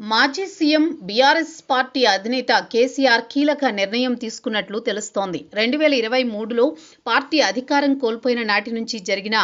మాజీ CM BRS party అధినేత కేసీఆర్ కీలక నిర్ణయం తీసుకున్నట్లు తెలుస్తోంది. రెండు వేల ఇరవై మూడులో పార్టీ అధికారం కోల్పోయిన నాటి నుంచి జరిగిన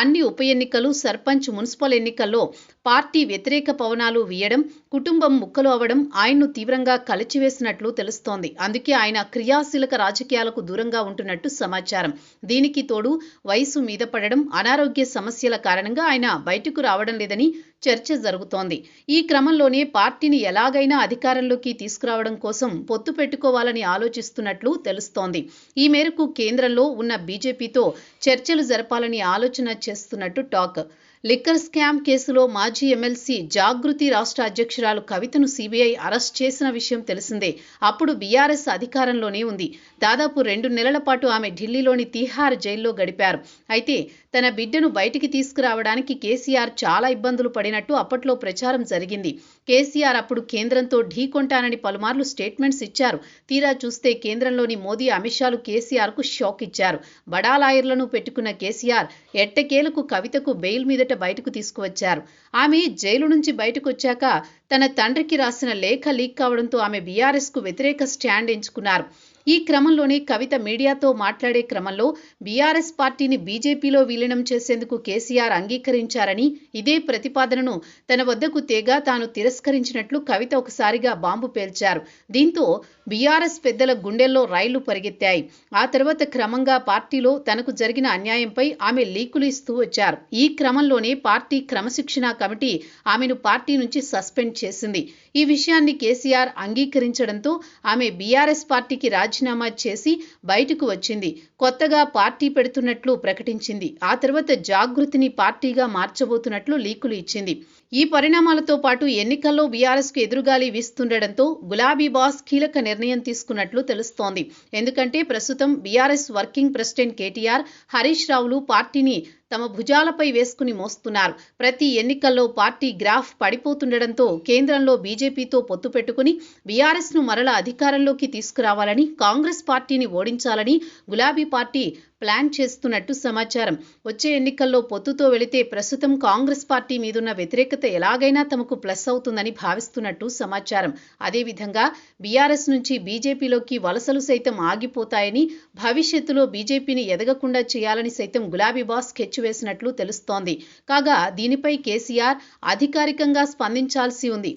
అన్ని ఉప ఎన్నికలు సర్పంచ్ మున్సిపల్ ఎన్నికల్లో పార్టీ వ్యతిరేక పవనాలు వీయడం కుటుంబం ముక్కలు అవడం ఆయన్ను తీవ్రంగా కలిచివేసినట్లు తెలుస్తోంది. అందుకే ఆయన క్రియాశీలక రాజకీయాలకు దూరంగా ఉంటున్నట్టు సమాచారం. దీనికి తోడు వయసు మీద పడడం అనారోగ్య సమస్యల కారణంగా ఆయన బయటకు రావడం లేదని చర్చ జరుగుతోంది. ఈ క్రమంలోనే పార్టీని ఎలాగైనా అధికారంలోకి తీసుకురావడం కోసం పొత్తు పెట్టుకోవాలని ఆలోచిస్తున్నట్లు తెలుస్తోంది. ఈ మేరకు కేంద్రంలో ఉన్న బీజేపీతో చర్చలు జరపాలని ఆలోచన చేస్తున్నట్టు టాక్. లిక్కర్ స్కామ్ కేసులో మాజీ ఎమ్మెల్సీ జాగృతి రాష్ట్ర అధ్యక్షురాలు కవితను సీబీఐ అరెస్ట్ చేసిన విషయం తెలిసిందే. అప్పుడు బీఆర్ఎస్ అధికారంలోనే ఉంది. దాదాపు రెండు నెలల పాటు ఆమె ఢిల్లీలోని తిహార్ జైల్లో గడిపారు. అయితే తన బిడ్డను బయటికి తీసుకురావడానికి కేసీఆర్ చాలా ఇబ్బందులు పడినట్టు అప్పట్లో ప్రచారం జరిగింది. కేసీఆర్ అప్పుడు కేంద్రంతో ఢీకొంటానని పలుమార్లు స్టేట్మెంట్స్ ఇచ్చారు. తీరా చూస్తే కేంద్రంలోని మోదీ అమిత్ షాలు కేసీఆర్కు షాక్ ఇచ్చారు. బడా లాయర్లను పెట్టుకున్న కేసీఆర్ ఎట్టకేలకు కవితకు బెయిల్ మీదట బయటకు తీసుకువచ్చారు. ఆమె జైలు నుంచి బయటకు వచ్చాక తన తండ్రికి రాసిన లేఖ లీక్ కావడంతో ఆమె బీఆర్ఎస్కు వ్యతిరేక స్టాండ్ ఎంచుకున్నారు. ఈ క్రమంలోనే కవిత మీడియాతో మాట్లాడే క్రమంలో బీఆర్ఎస్ పార్టీని బీజేపీలో విలీనం చేసేందుకు కేసీఆర్ అంగీకరించారని ఇదే ప్రతిపాదనను తన వద్దకు తేగా తాను తిరస్కరించినట్లు కవిత ఒకసారిగా బాంబు పేల్చారు. దీంతో బీఆర్ఎస్ పెద్దల గుండెల్లో రైళ్ళు పరిగెత్తాయి. ఆ తర్వాత క్రమంగా పార్టీలో తనకు జరిగిన అన్యాయంపై ఆమె లీకులు ఇస్తూ వచ్చారు. ఈ క్రమంలోనే పార్టీ క్రమశిక్షణ కమిటీ ఆమెను పార్టీ నుంచి సస్పెండ్ చేసింది. ఈ విషయాన్ని కేసీఆర్ అంగీకరించడంతో ఆమె బీఆర్ఎస్ పార్టీకి రాజీనామా చేసి బయటకు వచ్చింది. కొత్తగా పార్టీ పెడుతున్నట్లు ప్రకటించింది. ఆ తర్వాత జాగృతిని పార్టీగా మార్చబోతున్నట్లు లీకులు ఇచ్చింది. ఈ పరిణామాలతో పాటు ఎన్నికల్లో బీఆర్ఎస్కు ఎదురుగాలి వీస్తుండటంతో గులాబీ బాస్ కీలక నిర్ణయం తీసుకున్నట్లు తెలుస్తోంది. ఎందుకంటే ప్రస్తుతం BRS working president KTR Harish రావులు పార్టీని తమ భుజాలపై వేసుకుని మోస్తున్నారు. ప్రతి ఎన్నికల్లో పార్టీ గ్రాఫ్ పడిపోతుండటంతో కేంద్రంలో బీజేపీతో పొత్తు పెట్టుకుని బీఆర్ఎస్ను మరల అధికారంలోకి తీసుకురావాలని కాంగ్రెస్ పార్టీని ఓడించాలని గులాబీ పార్టీ ప్లాన్ చేస్తున్నట్టు సమాచారం. వచ్చే ఎన్నికల్లో పొత్తుతో వెళితే ప్రస్తుతం కాంగ్రెస్ పార్టీ మీదున్న వ్యతిరేకత ఎలాగైనా తమకు ప్లస్ అవుతుందని భావిస్తున్నట్టు సమాచారం. అదేవిధంగా బీఆర్ఎస్ నుంచి బీజేపీలోకి వలసలు సైతం ఆగిపోతాయని భవిష్యత్తులో బీజేపీని ఎదగకుండా చేయాలని సైతం గులాబీ బాస్ స్కెచ్ వేసినట్లు తెలుస్తోంది. కాగా దీనిపై కేసీఆర్ అధికారికంగా స్పందించాల్సి ఉంది.